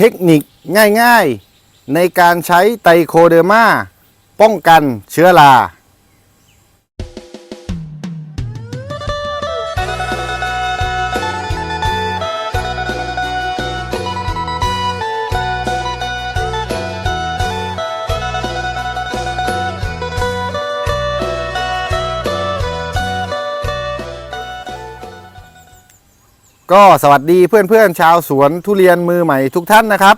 เทคนิคง่ายๆ ในการใช้ไตโคเดอร์มา ป้องกันเชื้อรา ก็สวัสดีเพื่อนๆชาวสวนทุเรียนมือใหม่ทุกท่านนะครับ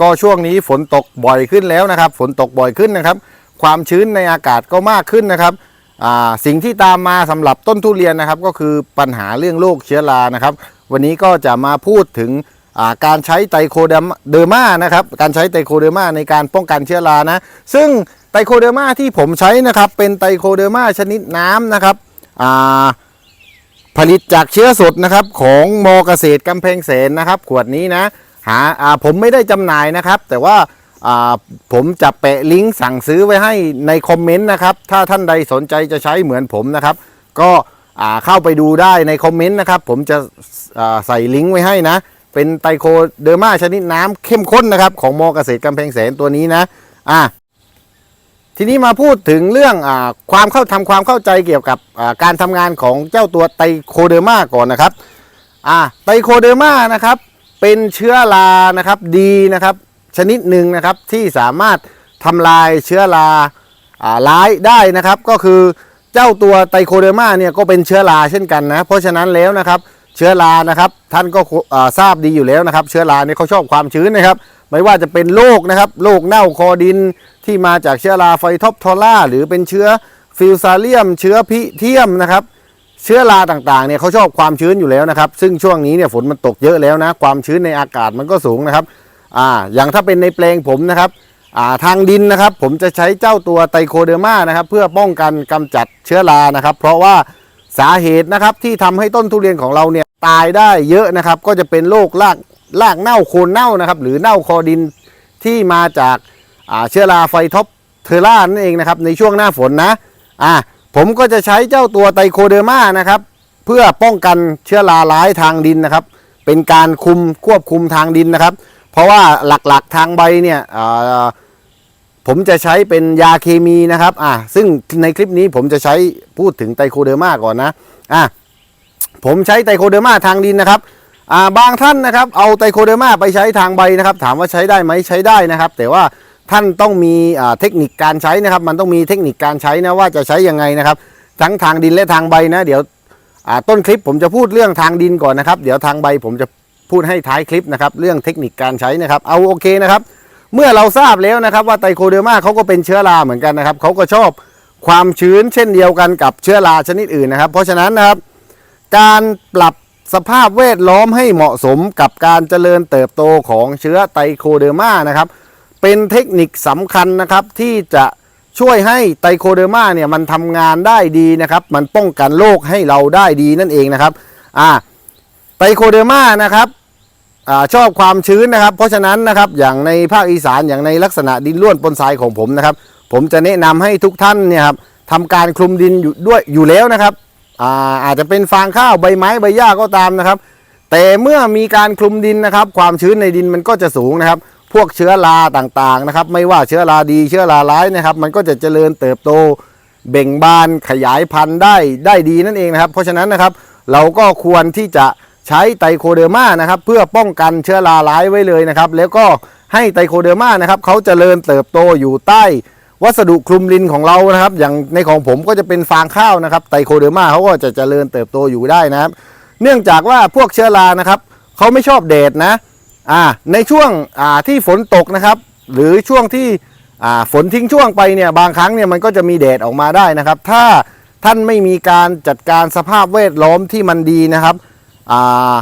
ก็ช่วงนี้ฝนตกบ่อยขึ้นแล้วนะครับ ฝนตกบ่อยขึ้นนะครับ ความชื้นในอากาศก็มากขึ้นนะครับสิ่งที่ตามมาสำหรับต้นทุเรียนนะครับ ก็คือปัญหาเรื่องโรคเชื้อรานะครับ วันนี้ก็จะมาพูดถึงการใช้ไตโคเดอร์มานะครับ การใช้ไตโคเดอร์มาในการป้องกันเชื้อรานะ ซึ่งไตโคเดอร์มาที่ผมใช้นะครับ เป็นไตโคเดอร์มาชนิดน้ำนะครับอ่า ผลิตจากเชื้อสดนะครับของมอเกษตรกำแพงแสนนะครับ ขวดนี้นะหาอ่าผมไม่ได้จำหน่ายนะครับ แต่ว่าอ่าผมจะแปะลิงก์สั่งซื้อไว้ให้ในคอมเมนต์นะครับ ถ้าท่านใดสนใจจะใช้เหมือนผมนะครับ ก็อ่าเข้าไปดูได้ในคอมเมนต์นะครับ ผมจะอ่าใส่ลิงก์ไว้ให้นะ เป็นไตโคเดอร์มาชนิดน้ำเข้มข้นนะครับ ของมอเกษตรกำแพงแสนตัวนี้นะอ่า ทีนี้มาพูดถึงเรื่องอความเข้าทำความเข้าใจเกี่ยวกับการทำงานของเจ้าตัวไตโคเดอร์มาก่อนนะครับไตโคเดอร์มานะครับเป็นเชื้อรานะครับดีนะครับชนิดหนึ่งนะครับที่สามารถทำลายเชื้อราอ่าร้ายได้นะครับ ก็คือเจ้าตัวไตโคเดอร์มาเนี่ยก็เป็นเชื้อราเช่นกันนะเพราะฉะนั้นแล้วนะครับเชื้อรานะครับท่านก็ทราบดีอยู่แล้วนะครับ เชื้อราเนี่ยเขาชอบความชื้นนะครับ ไม่ว่าจะเป็นโรคนะครับโรคเน่าคอดินที่มาจากเชื้อราไฟท็อปทอร่า หรือเป็นเชื้อฟิวซาเลียม เชื้อพิเทียมนะครับ เชื้อราต่างๆเนี่ยเขาชอบความชื้นอยู่แล้วนะครับ ซึ่งช่วงนี้เนี่ยฝนมันตกเยอะแล้วนะ ความชื้นในอากาศมันก็สูงนะครับอ่าอย่างถ้าเป็นในแปลงผมนะครับอ่าทางดินนะครับ ผมจะใช้เจ้าตัวไตโคเดอร์มานะครับ เพื่อป้องกันกำจัดเชื้อรานะครับ เพราะว่าสาเหตุนะครับที่ทำให้ต้นทุเรียนของเราเนี่ยตายได้เยอะนะครับ ก็จะเป็นโรคราก รากเน่าโคนเน่านะครับ หรือเน่าคอดินที่มาจากาเชื้อราไฟท็อปเทอร่านั่นเองนะครับในช่วงหน้าฝนนะอ่าผมก็จะใช้เจ้าตัวไตโคเดอร์มานะครับ เพื่อป้องกันเชื้อราร้ายทางดินนะครับ เป็นการคุมควบคุมทางดินนะครับ เพราะว่าหลักๆทางใบเนี่ยผมจะใช้เป็นยาเคมีนะครับอ่าซึ่งในคลิปนี้ผมจะใช้พูดถึงไตโคเดอร์มาก่อนนะอ่าผมใช้ไตโคเดอร์มาทางดินนะครับ บางท่านนะครับเอาไตโคเดอร์มาไปใช้ทางใบนะครับ ถามว่าใช้ได้ไหมใช้ได้นะครับ แต่ว่าท่านต้องมีเทคนิคการใช้นะครับ มันต้องมีเทคนิคการใช้นะว่าจะใช้ยังไงนะครับ ทั้งทางดินและทางใบนะเดี๋ยวต้นคลิปผมจะพูดเรื่องทางดินก่อนนะครับ เดี๋ยวทางใบผมจะพูดให้ท้ายคลิปนะครับ เรื่องเทคนิคการใช้นะครับ เอาโอเคนะครับ เมื่อเราทราบแล้วนะครับว่าไตโคเดอร์มาเขาก็เป็นเชื้อราเหมือนกันนะครับเขาก็ชอบความชื้นเช่นเดียวกันกับเชื้อราชนิดอื่นนะครับ เพราะฉะนั้นนะครับ การปรับ สภาพแวดล้อมให้เหมาะสมกับการเจริญเติบโตของเชื้อไตโคเดอร์มานะครับ เป็นเทคนิคสำคัญนะครับที่จะช่วยให้ไตโคเดอร์มาเนี่ยมันทำงานได้ดีนะครับ มันป้องกันโรคให้เราได้ดีนั่นเองนะครับอ่าไตโคเดอร์มานะครับอ่าชอบความชื้นนะครับ เพราะฉะนั้นนะครับอย่างในภาคอีสานอย่างในลักษณะดินร่วนปนทรายของผมนะครับ ผมจะแนะนำให้ทุกท่านเนี่ยครับทำการคลุมดินอยู่ด้วยอยู่แล้วนะครับ อ่าอาจจะเป็นฟางข้าวใบไม้ใบหญ้าก็ตามนะครับ แต่เมื่อมีการคลุมดินนะครับ ความชื้นในดินมันก็จะสูงนะครับ พวกเชื้อราต่างๆนะครับ ไม่ว่าเชื้อราดีเชื้อราร้ายนะครับ มันก็จะเจริญเติบโต เบ่งบานขยายพันธุ์ได้ได้ดีนั่นเองนะครับ เพราะฉะนั้นนะครับ เราก็ควรที่จะใช้ไตโคเดอร์มานะครับ เพื่อป้องกันเชื้อราร้ายไว้เลยนะครับ แล้วก็ให้ไตโคเดอร์มานะครับเขาเจริญเติบโตอยู่ใต้ วัสดุคลุมดินของเรานะครับ อย่างในของผมก็จะเป็นฟางข้าวนะครับไตโคเดอร์มาเขาก็จะเจริญเติบโตอยู่ได้นะครับ เนื่องจากว่าพวกเชื้อรานะครับเขาไม่ชอบแดดนะอ่าในช่วงอ่าที่ฝนตกนะครับ หรือช่วงที่อ่าฝนทิ้งช่วงไปเนี่ยบางครั้งเนี่ยมันก็จะมีแดดออกมาได้นะครับ ถ้าท่านไม่มีการจัดการสภาพแวดล้อมที่มันดีนะครับอ่า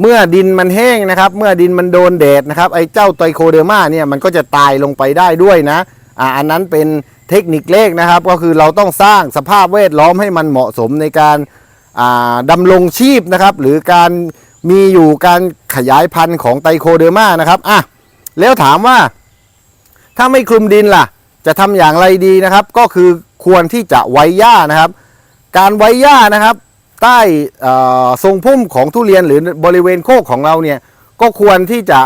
เมื่อดินมันแห้งนะครับ เมื่อดินมันโดนแดดนะครับไอ้เจ้าไตโคเดอร์มาเนี่ยมันก็จะตายลงไปได้ด้วยนะ อ่าอันนั้นเป็นเทคนิคเลขนะครับ ก็คือเราต้องสร้างสภาพแวดล้อมให้มันเหมาะสมในการดำรงชีพนะครับ หรือการมีอยู่การขยายพันธุ์ของไตโคเดอร์มานะครับอะแล้วถามว่า ถ้าไม่คลุมดินล่ะ จะทำอย่างไรดีนะครับ ก็คือควรที่จะไว้หญ้านะครับ การไว้หญ้านะครับ ใต้ทรงพุ่มของทุเรียนหรือบริเวณโคกของเราเนี่ยก็ควรที่จะ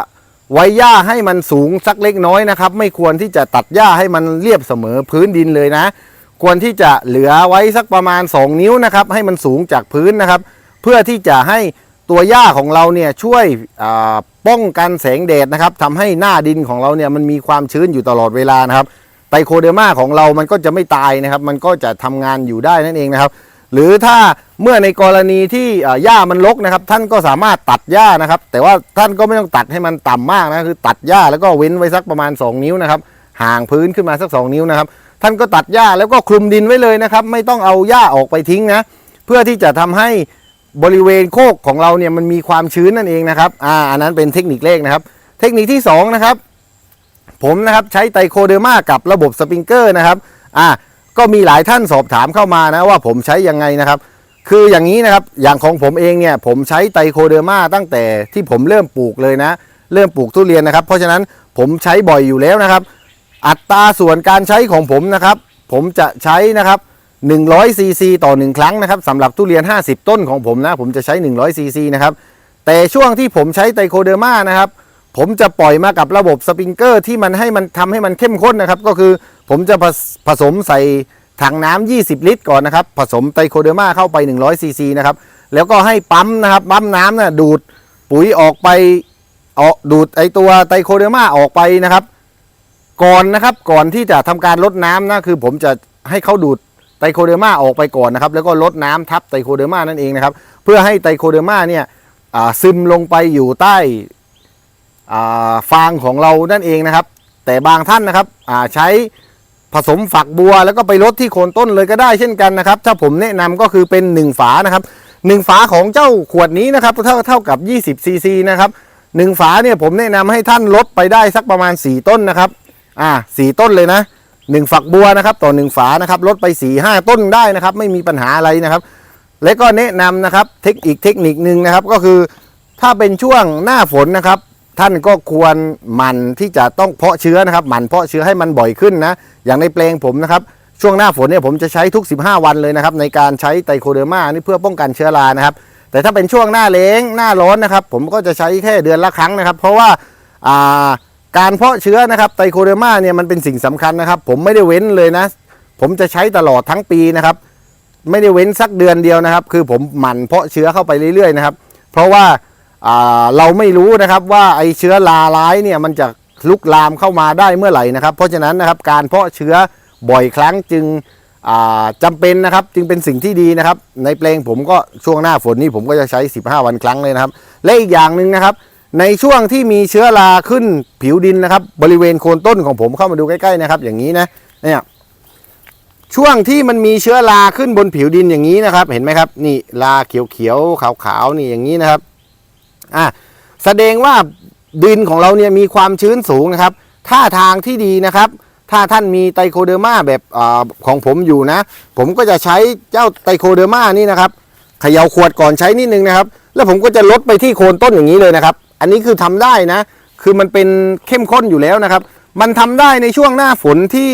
ไว้หญ้าให้มันสูงสักเล็กน้อยนะครับ ไม่ควรที่จะตัดหญ้าให้มันเรียบเสมอพื้นดินเลยนะ ควรที่จะเหลือไว้สักประมาณ 2 นิ้วนะครับ ให้มันสูงจากพื้นนะครับ เพื่อที่จะให้ตัวหญ้าของเราเนี่ยช่วยป้องกันแสงแดดนะครับทำให้หน้าดินของเราเนี่ยมันมีความชื้นอยู่ตลอดเวลานะครับไตโคเดอร์มาของเรามันก็จะไม่ตายนะครับ มันก็จะทำงานอยู่ได้นั่นเองนะครับ หรือถ้าเมื่อในกรณีที่หญ้ามันรกนะครับ ท่านก็สามารถตัดหญ้านะครับ แต่ว่าท่านก็ไม่ต้องตัดให้มันต่ำมากนะคือตัดหญ้าแล้วก็เว้นไว้สักประมาณ 2 นิ้วนะครับ ห่างพื้นขึ้นมาสัก 2 นิ้วนะครับ ท่านก็ตัดหญ้าแล้วก็คลุมดินไว้เลยนะครับ ไม่ต้องเอาหญ้าออกไปทิ้งนะ เพื่อที่จะทำให้บริเวณโคกของเราเนี่ยมันมีความชื้นนั่นเองนะครับอ่าอันนั้นเป็นเทคนิคแรกนะครับ เทคนิคที่สองนะครับผมนะครับใช้ไตโคเดอร์มากับระบบสปริงเกอร์นะครับอ่า ก็มีหลายท่านสอบถามเข้ามานะว่าผมใช้ยังไงนะครับ คืออย่างนี้นะครับอย่างของผมเองเนี่ยผมใช้ไตโคเดอร์มาตั้งแต่ที่ผมเริ่มปลูกเลยนะ เริ่มปลูกทุเรียนนะครับ เพราะฉะนั้นผมใช้บ่อยอยู่แล้วนะครับ อัตราส่วนการใช้ของผมนะครับ ผมจะใช้นะครับ100ซีซีต่อ 1 ครั้งนะครับสำหรับทุเรียน 50 ต้นของผมนะ ผมจะใช้100ซีซีนะครับแต่ช่วงที่ผมใช้ไตโคเดอร์มานะครับ ผมจะปล่อยมากับระบบสปริงเกอร์ที่มันให้มันทำให้มันเข้มข้นนะครับ ก็คือผมจะผสผสมใส่ถังน้ำ20 ลิตร ก่อนนะครับ ผสมไตโคเดอร์มาเข้าไป 100 ซีซีนะครับ แล้วก็ให้ปั๊มนะครับ ปั๊มน้ำนะดูดปุ๋ยออกไปออกดูดไอตัวไตโคเดอร์มาออกไปนะครับ ก่อนนะครับ ก่อนที่จะทำการลดน้ำนะ คือผมจะให้เขาดูดไตโคเดอร์มาออกไปก่อนนะครับ แล้วก็ลดน้ำทับไตโคเดอร์มานั่นเองนะครับ เพื่อให้ไตโคเดอร์มาเนี่ยซึมลงไปอยู่ใต้ ฟางของเรานั่นเองนะครับ แต่บางท่านนะครับใช้ผสมฝักบัว แล้วก็ไปลดที่โคนต้นเลยก็ได้เช่นกันนะครับ ถ้าผมแนะนำก็คือเป็น 1 ฝานะครับหนึ่งฝาของเจ้าขวดนี้นะครับเท่าเท่ากับ 20ซีซีนะครับหนึ่งฝาเนี่ยผมแนะนำให้ท่านลดไปได้สักประมาณ 4 ต้นนะครับอ่าสี่ต้นเลยนะหนึ่งฝักบัวนะครับต่อหนึ่งฝานะครับลดไป4ี่ห้าต้นได้นะครับ ไม่มีปัญหาอะไรนะครับ และก็แนะนำนะครับเทคนิคเทคนิคหนึ่งนะครับก็คือถ้าเป็นช่วงหน้าฝนนะครับ ท่านก็ควรหมั่นที่จะต้องเพาะเชื้อนะครับหมั่นเพาะเชื้อให้มันบ่อยขึ้นนะอย่างในแปลงผมนะครับช่วงหน้าฝนเนี่ยผมจะใช้ทุก 15 วันเลยนะครับในการใช้ไตโคเดอร์มานี่เพื่อป้องกันเชื้อรานะครับ แต่ถ้าเป็นช่วงหน้าแล้งหน้าร้อนนะครับ ผมก็จะใช้แค่เดือนละครั้งนะครับ เพราะว่าการเพาะเชื้อนะครับไตโคเดอร์มาเนี่ยมันเป็นสิ่งสำคัญนะครับ ผมไม่ได้เว้นเลยนะ ผมจะใช้ตลอดทั้งปีนะครับไม่ได้เว้นสักเดือนเดียวนะครับ คือผมหมั่นเพาะเชื้อเข้าไปเรื่อยๆนะครับ เพราะว่า เราไม่รู้นะครับว่าไอเชื้อราร้ายเนี่ยมันจะลุกลามเข้ามาได้เมื่อไหร่นะครับ เพราะฉะนั้นนะครับการเพาะเชื้อบ่อยครั้งจึงอ่าจำเป็นนะครับจึงเป็นสิ่งที่ดีนะครับ ในแปลงผมก็ช่วงหน้าฝนนี่ผมก็จะใช้ 15 วันครั้งเลยนะครับ และอีกอย่างหนึ่งนะครับ ในช่วงที่มีเชื้อราขึ้นผิวดินนะครับ บริเวณโคนต้นของผมเข้ามาดูใกล้ๆนะครับ อย่างนี้นะเนี่ยช่วงที่มันมีเชื้อราขึ้นบนผิวดินอย่างนี้นะครับ เห็นไหมครับ นี่ราเขียวๆขาวๆนี่อย่างนี้นะครับ อะแสดงว่าดินของเราเนี่ยมีความชื้นสูงนะครับท่าทางที่ดีนะครับ ถ้าท่านมีไตโคเดอร์มาแบบอของผมอยู่นะ ผมก็จะใช้เจ้าไตโคเดอร์มานี่นะครับเขย่าขวดก่อนใช้นิดนึงนะครับ แล้วผมก็จะลดไปที่โคนต้นอย่างนี้เลยนะครับ อันนี้คือทำได้นะ คือมันเป็นเข้มข้นอยู่แล้วนะครับ มันทำได้ในช่วงหน้าฝนที่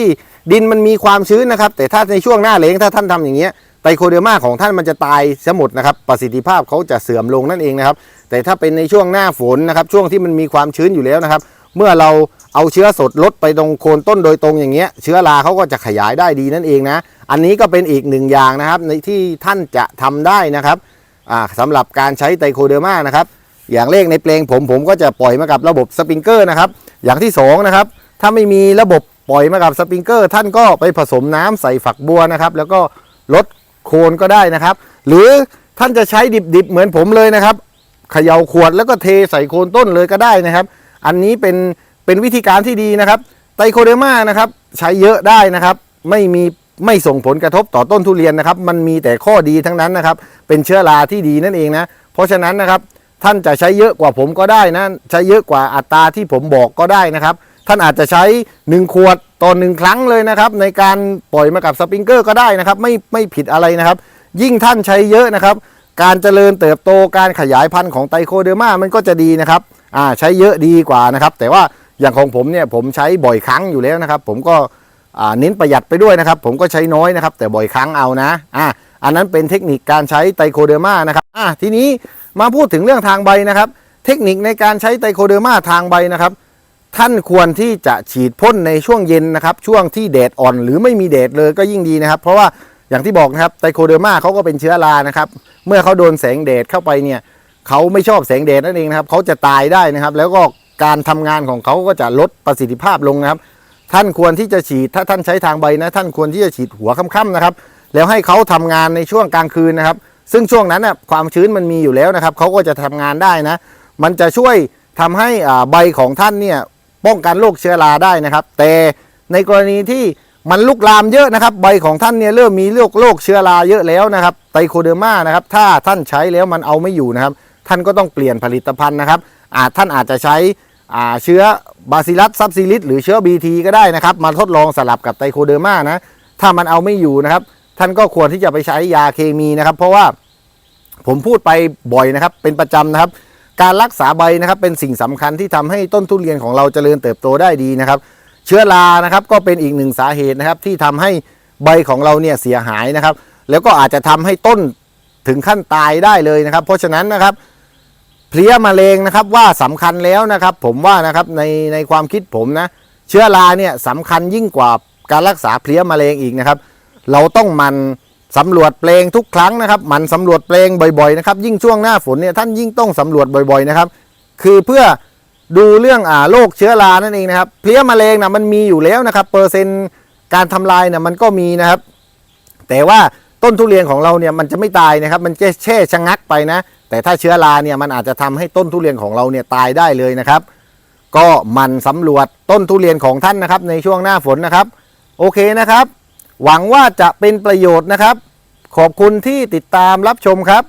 ดินมันมีความชื้นนะครับ แต่ถ้าในช่วงหน้าแล้งถ้าท่านทำอย่างเงี้ยไตโคเดอร์มาของท่านมันจะตายซะหมดนะครับ ประสิทธิภาพเขาจะเสื่อมลงนั่นเองนะครับ แต่ถ้าเป็นในช่วงหน้าฝนนะครับ ช่วงที่มันมีความชื้นอยู่แล้วนะครับ เมื่อเราเอาเชื้อสดลดไปตรงโคนต้นโดยตรงอย่างเงี้ย เชื้อราเขาก็จะขยายได้ดีนั่นเองนะ อันนี้ก็เป็นอีกหนึ่งอย่างนะครับในที่ท่านจะทำได้นะครับอ่าสำหรับการใช้ไตโคเดอร์มานะครับ อย่างเลขในเพลงผมผมก็จะปล่อยมากับระบบสปริงเกอร์นะครับ อย่างที่สองนะครับถ้าไม่มีระบบปล่อยมากับสปริงเกอร์ ท่านก็ไปผสมน้ำใส่ฝักบัวนะครับ แล้วก็ลดโคนก็ได้นะครับ หรือท่านจะใช้ดิบๆเหมือนผมเลยนะครับ เขย่าขวดแล้วก็เทใส่โคนต้นเลยก็ได้นะครับ อันนี้เป็นเป็นวิธีการที่ดีนะครับ ไตโคเดมานะครับใช้เยอะได้นะครับ ไม่มีไม่ส่งผลกระทบต่อต้นทุเรียนนะครับ มันมีแต่ข้อดีทั้งนั้นนะครับ เป็นเชื้อราที่ดีนั่นเองนะ เพราะฉะนั้นนะครับท่านจะใช้เยอะกว่าผมก็ได้นะใช้เยอะกว่าอัตราที่ผมบอกก็ได้นะครับ ท่านอาจจะใช้ 1 ขวดต่อหนึ่งครั้งเลยนะครับ ในการปล่อยมากับสปริงเกอร์ก็ได้นะครับ ไม่ไม่ผิดอะไรนะครับ ยิ่งท่านใช้เยอะนะครับ การเจริญเติบโตการขยายพันธุ์ของไตโคเดอร์มามันก็จะดีนะครับอ่าใช้เยอะดีกว่านะครับ แต่ว่าอย่างของผมเนี่ยผมใช้บ่อยครั้งอยู่แล้วนะครับ ผมก็อ่าเน้นประหยัดไปด้วยนะครับ ผมก็ใช้น้อยนะครับ แต่บ่อยครั้งเอานะอ่าอันนั้นเป็นเทคนิคการใช้ไตโคเดอร์มานะครับอ่าทีนี้มาพูดถึงเรื่องทางใบนะครับ เทคนิคในการใช้ไตโคเดอร์มาทางใบนะครับ ท่านควรที่จะฉีดพ่นในช่วงเย็นนะครับ ช่วงที่แดดอ่อนหรือไม่มีแดดเลยก็ยิ่งดีนะครับ เพราะว่า อย่างที่บอกนะครับไตโคเดอร์มาเขาก็เป็นเชื้อรานะครับ เมื่อเขาโดนแสงแดดเข้าไปเนี่ยเขาไม่ชอบแสงแดดนั่นเองนะครับเขาจะตายได้นะครับ แล้วก็การทำงานของเขาก็จะลดประสิทธิภาพลงนะครับ ท่านควรที่จะฉีดถ้าท่านใช้ทางใบนะ ท่านควรที่จะฉีดหัวค่ำๆนะครับ แล้วให้เขาทำงานในช่วงกลางคืนนะครับ ซึ่งช่วงนั้นน่ะความชื้นมันมีอยู่แล้วนะครับเขาก็จะทำงานได้นะ มันจะช่วยทำให้ใบของท่านเนี่ยป้องกันโรคเชื้อราได้นะครับ แต่ในกรณีที่ มันลุกลามเยอะนะครับ ใบของท่านเนี่ยเริ่มมีโรคโรคเชื้อราเยอะแล้วนะครับไตโคเดอร์มานะครับ ถ้าท่านใช้แล้วมันเอาไม่อยู่นะครับ ท่านก็ต้องเปลี่ยนผลิตภัณฑ์นะครับอาจท่านอาจจะใช้เชื้อบาซิลัสซับซิลิสหรือเชื้อ BT ก็ได้นะครับ มาทดลองสลับกับไตโคเดอร์มานะถ้ามันเอาไม่อยู่นะครับ ท่านก็ควรที่จะไปใช้ยาเคมีนะครับ เพราะว่าผมพูดไปบ่อยนะครับ เป็นประจำนะครับ การรักษาใบนะครับเป็นสิ่งสำคัญที่ทำให้ต้นทุเรียนของเราเจริญเติบโตได้ดีนะครับ ชื้อรานะครับ ก็เป็นอีกหนึ่งสาเหตุนะครับ ที่ทำให้ใบของเราเนี่ยเสียหายนะครับ แล้วก็อาจจะทำให้ต้นถึงขั้นตายได้เลยนะครับ เพราะฉะนั้นนะครับเพลี้ยมะเร็งนะครับว่าสำคัญแล้วนะครับ ผมว่านะครับในในความคิดผมนะ เชื้อราเนี่ยสำคัญยิ่งกว่าการรักษาเพลี้ยมะเร็งอีกนะครับ เราต้องมันสำรวจเปลงทุกครั้งนะครับ มันสำรวจเปลงบ่อยๆนะครับ ยิ่งช่วงหน้าฝนเนี่ยท่านยิ่งต้องสำรวจบ่อยๆนะครับ คือเพื่อ ดูเรื่องอ่าโรคเชื้อรานั่นเองนะครับเพลี้ยมะเร็งนะมันมีอยู่แล้วนะครับเปอร์เซ็นต์การทำลายเนี่ยมันก็มีนะครับ แต่ว่าต้นทุเรียนของเราเนี่ยมันจะไม่ตายนะครับ มันจะแช่ชะงักไปนะ แต่ถ้าเชื้อราเนี่ยมันอาจจะทำให้ต้นทุเรียนของเราเนี่ยตายได้เลยนะครับ ก็มันสำรวจต้นทุเรียนของท่านนะครับ ในช่วงหน้าฝนนะครับ โอเคนะครับ หวังว่าจะเป็นประโยชน์นะครับ ขอบคุณที่ติดตามรับชมครับ